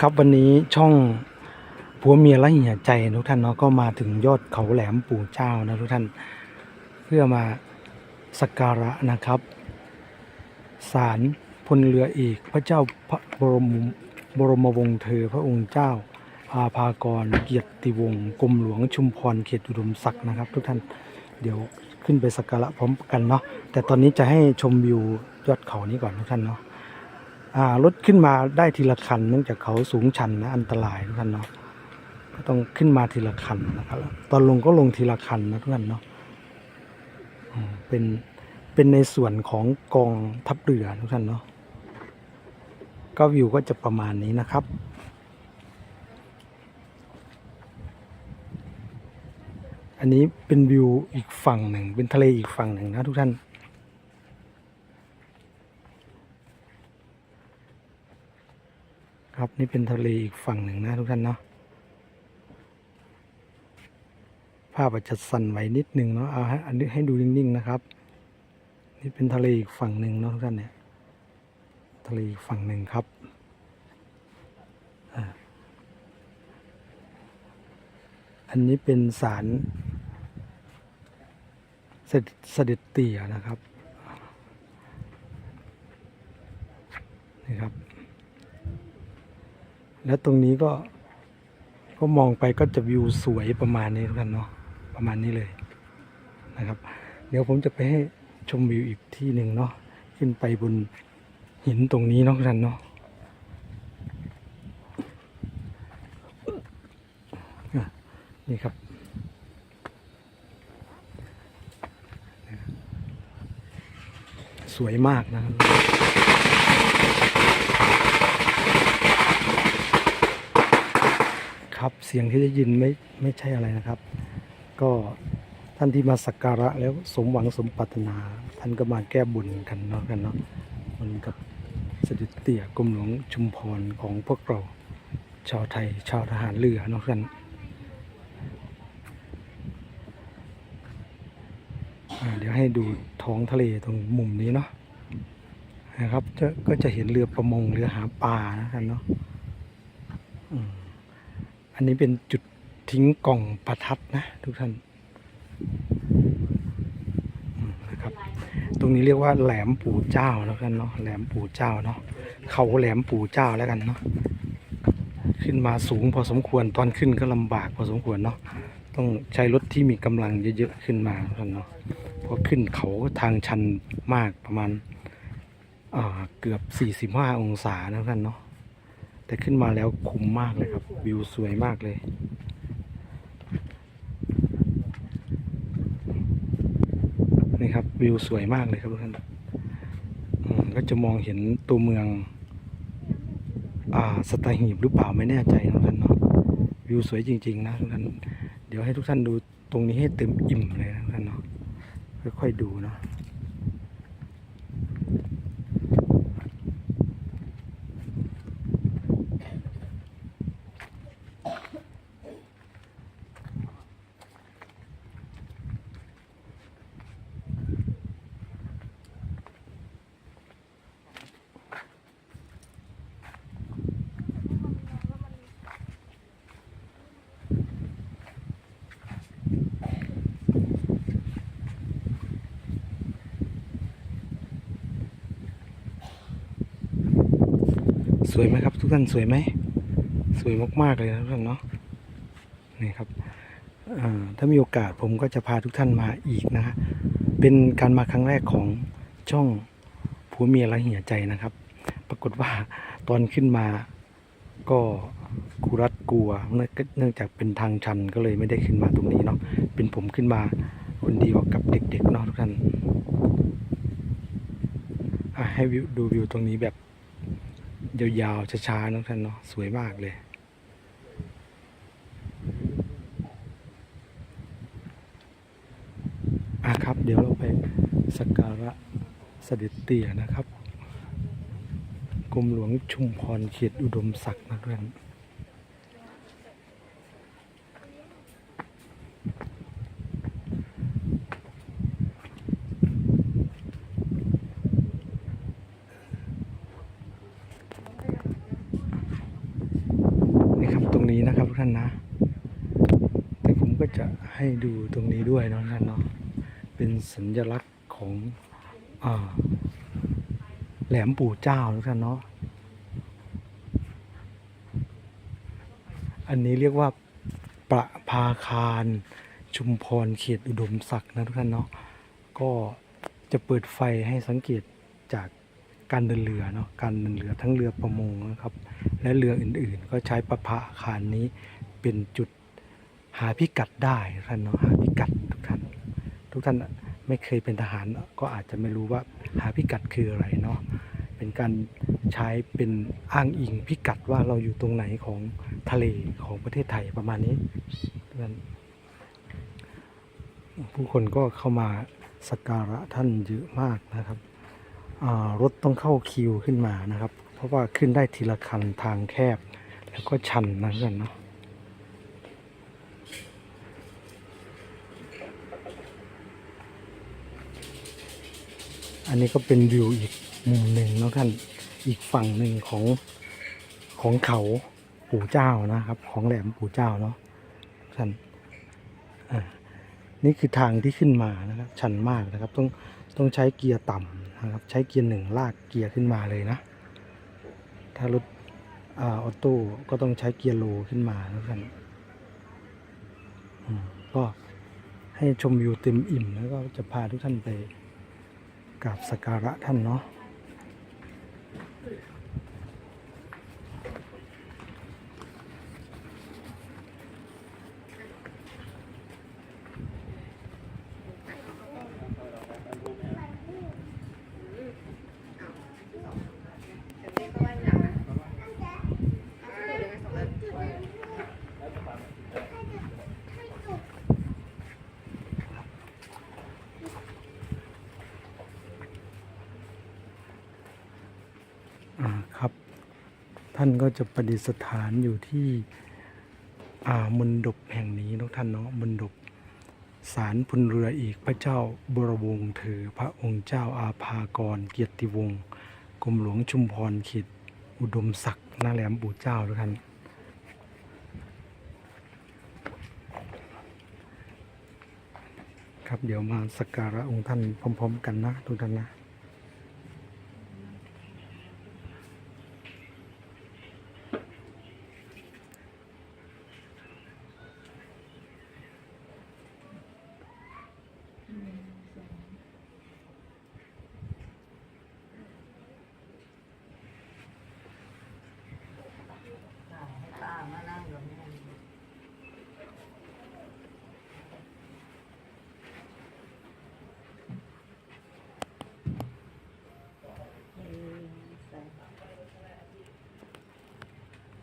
ครับวันนี้ช่องผัวเมียและเหี่ยใจทุกท่านเนาะก็มาถึงยอดเขาแหลมปู่เจ้านะทุกท่าน เพื่อมาสักการะนะครับศาลพลเรือเอกพระเจ้าพระบรมบรมวงศ์เธอพระองค์เจ้าอาภากรเกียรติวงศ์กรมหลวงชุมพรเขตอุดมศักดิ์นะครับ ทุกท่านเดี๋ยวขึ้นไปสักการะพร้อมกันเนาะแต่ตอนนี้จะให้ชมวิวยอดเขานี้ก่อนทุกท่านเนาะ รถขึ้นมาได้ทีละคันเนื่องจากเขาสูงชันนะอันตรายทุกท่านเนาะก็ต้องขึ้นมาทีละคันนะครับ ตอนลงก็ลงทีละคันนะทุกท่านเนาะเป็นเป็นในส่วนของกองทัพเรือทุกท่านเนาะก็วิวก็จะประมาณนี้นะครับอันนี้เป็นวิวอีกฝั่งหนึ่งเป็นทะเลอีกฝั่งหนึ่งนะทุกท่าน ครับ นี่เป็นทะเลอีกฝั่งหนึ่งนะทุกท่านเนาะภาพอาจจะสั่นไหวนิดนึงเนาะเอาให้อันนี้ให้ดูนิ่งๆนะครับ นี่เป็นทะเลอีกฝั่งหนึ่งเนาะทุกท่านเนี่ยทะเลอีกฝั่งหนึ่งครับอันนี้เป็นศาลเสด็จเสด็จเตี่ยนะครับนี่ครับ แล้วตรงนี้ก็ ก็มองไปก็จะวิวสวยประมาณนี้ทุกท่านเนาะประมาณนี้เลยนะครับ เดี๋ยวผมจะไปให้ชมวิวอีกที่หนึ่งเนาะขึ้นไปบนหินตรงนี้เนาะทุกท่านเนาะอะนี่ครับสวยมากนะครับ ครับ เสียงที่ได้ยินไม่ไม่ใช่อะไรนะครับ ก็ท่านที่มาสักการะแล้วสมหวังสมปรารถนา ท่านก็มาแก้บุญกันเนาะกันเนาะมันกับเสด็จเตี่ยกรมหลวงชุมพรของพวกเราชาวไทย ชาวทหารเรือเนาะกันเดี๋ยวให้ดูท้องทะเลตรงมุมนี้เนาะนะครับจะก็จะเห็นเรือประมงเรือหาปลานะครับเนาะ อันนี้เป็นจุดทิ้งกล่องประทัดนะ ทุกท่านนะครับ ตรงนี้เรียกว่าแหลมปู่เจ้าแล้วกันเนาะแหลมปู่เจ้าเนาะเขาแหลมปู่เจ้าแล้วกันเนาะขึ้นมาสูงพอสมควรตอนขึ้นก็ลำบากพอสมควรเนาะต้องใช้รถที่มีกำลังเยอะๆขึ้นมาทุกท่านเนาะเพราะขึ้นเขาทางชันมากประมาณเกือบ 45 องศานะทุกท่านเนาะ แต่ขึ้นมาแล้วคุ้มมากเลยครับ วิวสวยมากเลย นี่ครับวิวสวยมากเลยครับทุกท่านก็จะมองเห็นตัวเมืองอ่าสตหีบหรือเปล่าไม่แน่ใจนะทุกท่านเนาะวิวสวยจริง ๆ นะทุกท่านเดี๋ยวให้ทุกท่านดูตรงนี้ให้เต็มอิ่มเลยนะทุกท่านเนาะค่อยๆดูเนาะ สวยไหมครับ ทุกท่านสวยไหม สวยมากๆเลยนะทุกท่านเนาะนี่ครับถ้ามีโอกาสผมก็จะพาทุกท่านมาอีกนะฮะเป็นการมาครั้งแรกของช่องผัวเมียและเหี่ยใจนะครับ ปรากฏว่าตอนขึ้นมาก็กูรัดกลัวเนื่องเนื่องจากเป็นทางชันก็เลยไม่ได้ขึ้นมาตรงนี้เนาะเป็นผมขึ้นมาคนเดียวกับเด็กๆเนาะทุกท่านให้วิวดูวิวตรงนี้แบบ ยาวๆช้าๆนะท่านเนาะสวยมากเลยอะครับ เดี๋ยวเราไปสักการะเสด็จเตี่ยนะครับกรมหลวงชุมพรเขตอุดมศักดิ์นะท่าน กท่านนะ แต่ผมก็จะให้ดูตรงนี้ด้วยเนาะท่านเนาะ เป็นสัญลักษณ์ของอแหลมปู่เจ้าทุกท่านเนาะ อันนี้เรียกว่าประภาคารชุมพรเขตอุดมศักดิ์นะทุกท่านเนาะ ก็จะเปิดไฟให้สังเกตจาก การเดินเรือเนาะการเดินเรือทั้งเรือประมงนะครับ และเรืออื่นๆ ก็ใช้ประภาคารนี้เป็นจุดหาพิกัดได้ท่านเนาะหาพิกัดทุกท่าน ทุกท่านไม่เคยเป็นทหารก็อาจจะไม่รู้ว่าหาพิกัดคืออะไรเนาะเป็นการใช้เป็นอ้างอิงพิกัดว่าเราอยู่ตรงไหนของทะเลของประเทศไทยประมาณนี้ท่านผู้คนก็เข้ามาสักการะท่านเยอะมากนะครับ รถต้องเข้าคิวขึ้นมานะครับ เพราะว่าขึ้นได้ทีละคันทางแคบ แล้วก็ชันนะท่านเนาะอันนี้ก็เป็นวิวอีกมุมหนึ่งนะท่านอีกฝั่งหนึ่งของของเขาปู่เจ้านะครับ ของแหลมปู่เจ้าเนาะท่านอ่านี่คือทางที่ขึ้นมานะครับ ชันมากนะครับ ต้อง ต้องใช้เกียร์ต่ำนะครับ ใช้เกียร์หนึ่งลากเกียร์ขึ้นมาเลยนะ ถ้ารถออโต้ก็ต้องใช้เกียร์โลขึ้นมาแล้วกันก็ให้ชมวิวเต็มอิ่มแล้วก็จะพาทุกท่านไปกราบสักการะท่านเนาะ อ่าครับ ท่านก็จะประดิษฐานอยู่ที่อ่ามณฑปแห่งนี้นาะท่านเนาะมณฑปสารพลเรืออีกพระเจ้าบรวงศ์ถือพระองค์เจ้าอาภากร เกียรติวงศ์กรมหลวงชุมพรเขตอุดมศักดิ์หน้าแหลมปู่เจ้าทุกท่านครับเดี๋ยวมาสักการะองค์ท่านพร้อม ๆ กันนะทุกท่านนะ